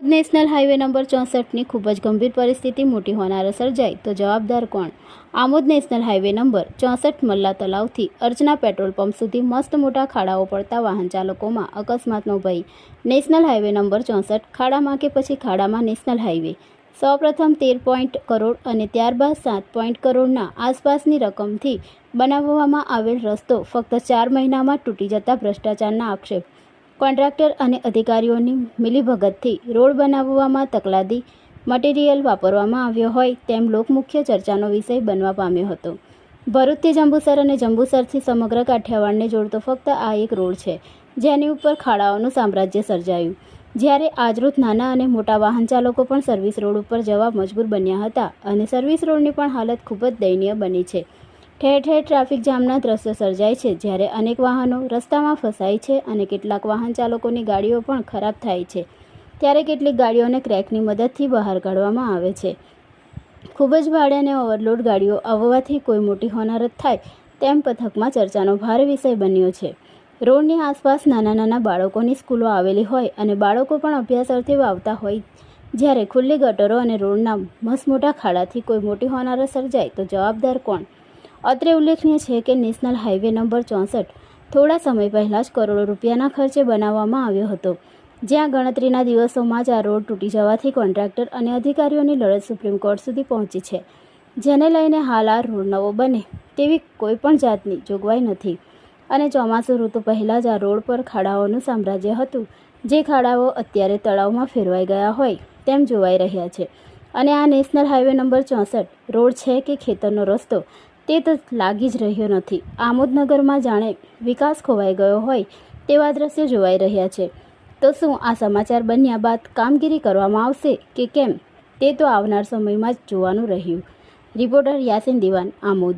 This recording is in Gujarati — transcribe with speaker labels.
Speaker 1: નેશનલ હાઈવે નંબર ચોસઠની ખૂબ જ ગંભીર પરિસ્થિતિ મોટી હોનારો સર્જાય તો જવાબદાર કોણ? આમોદ નેશનલ હાઈવે નંબર ચોસઠ મલ્લા તલાવથી અર્ચના પેટ્રોલ પંપ સુધી મસ્ત મોટા ખાડાઓ પડતા વાહન ચાલકોમાં અકસ્માતનો ભય નેશનલ હાઈવે નંબર ચોસઠ ખાડામાં કે પછી ખાડામાં નેશનલ હાઈવે સૌપ્રથમ તેર પોઈન્ટ કરોડ અને ત્યારબાદ સાત પોઈન્ટ કરોડના આસપાસની રકમથી બનાવવામાં આવેલ રસ્તો ફક્ત ચાર મહિનામાં તૂટી જતા ભ્રષ્ટાચારના આક્ષેપ કોન્ટ્રાક્ટર અને અધિકારીઓની મિલીભગતથી રોડ બનાવવામાં તકલાદી મટીરીયલ વાપરવામાં આવ્યો હોય તેમ લોકમુખ્ય ચર્ચાનો વિષય બનવા પામ્યો હતો. ભરૂચથી જંબુસર અને જંબુસરથી સમગ્ર કાઠિયાવાડને જોડતો ફક્ત આ એક રોડ છે, જેની ઉપર ખાડાઓનું સામ્રાજ્ય સર્જાયું. જ્યારે આજરોજ નાના અને મોટા વાહન ચાલકો પણ સર્વિસ રોડ ઉપર જવા મજબૂર બન્યા હતા અને સર્વિસ રોડની પણ હાલત ખૂબ જ દયનીય બની છે. ઠેર ઠેર ટ્રાફિક જામના દ્રશ્યો સર્જાય છે, જ્યારે અનેક વાહનો રસ્તામાં ફસાય છે અને કેટલાક વાહન ચાલકોની ગાડીઓ પણ ખરાબ થાય છે. ત્યારે કેટલીક ગાડીઓને ક્રેકની મદદથી બહાર કાઢવામાં આવે છે. ખૂબ જ ભાડે અને ઓવરલોડ ગાડીઓ આવવાથી કોઈ મોટી હોનારત થાય તેમ પથકમાં ચર્ચાનો ભારે વિષય બન્યો છે. રોડની આસપાસ નાના નાના બાળકોની સ્કૂલો આવેલી હોય અને બાળકો પણ અભ્યાસ અર્થે આવતા હોય, જ્યારે ખુલ્લી ગટરો અને રોડના મસમોટા ખાડાથી કોઈ મોટી હોનારત સર્જાય તો જવાબદાર કોણ? અત્રે ઉલ્લેખનીય છે કે નેશનલ હાઈવે નંબર ચોસઠ થોડા સમય પહેલાં જ કરોડો રૂપિયાના ખર્ચે બનાવવામાં આવ્યો હતો. જ્યાં ગણતરીના દિવસોમાં જ આ રોડ તૂટી જવાથી કોન્ટ્રાક્ટર અને અધિકારીઓની લડત સુપ્રીમ કોર્ટ સુધી પહોંચી છે, જેને લઈને હાલ આ રોડ નવો બને તેવી કોઈપણ જાતની જોગવાઈ નથી. અને ચોમાસું ઋતુ પહેલાં જ આ રોડ પર ખાડાઓનું સામ્રાજ્ય હતું, જે ખાડાઓ અત્યારે તળાવમાં ફેરવાઈ ગયા હોય તેમ જોવાઈ રહ્યા છે. અને આ નેશનલ હાઈવે નંબર ચોસઠ રોડ છે કે ખેતરનો રસ્તો તે તો લાગી જ રહ્યો નથી. આમોદનગરમાં જાણે વિકાસ ખોવાઈ ગયો હોય તેવા દ્રશ્યો જોવાઈ રહ્યા છે. તો શું આ સમાચાર બન્યા બાદ કામગીરી કરવામાં આવશે કે કેમ? તે તો આવનાર સમયમાં જ જોવાનું રહ્યું. રિપોર્ટર યાસીન દિવાન આમોદ.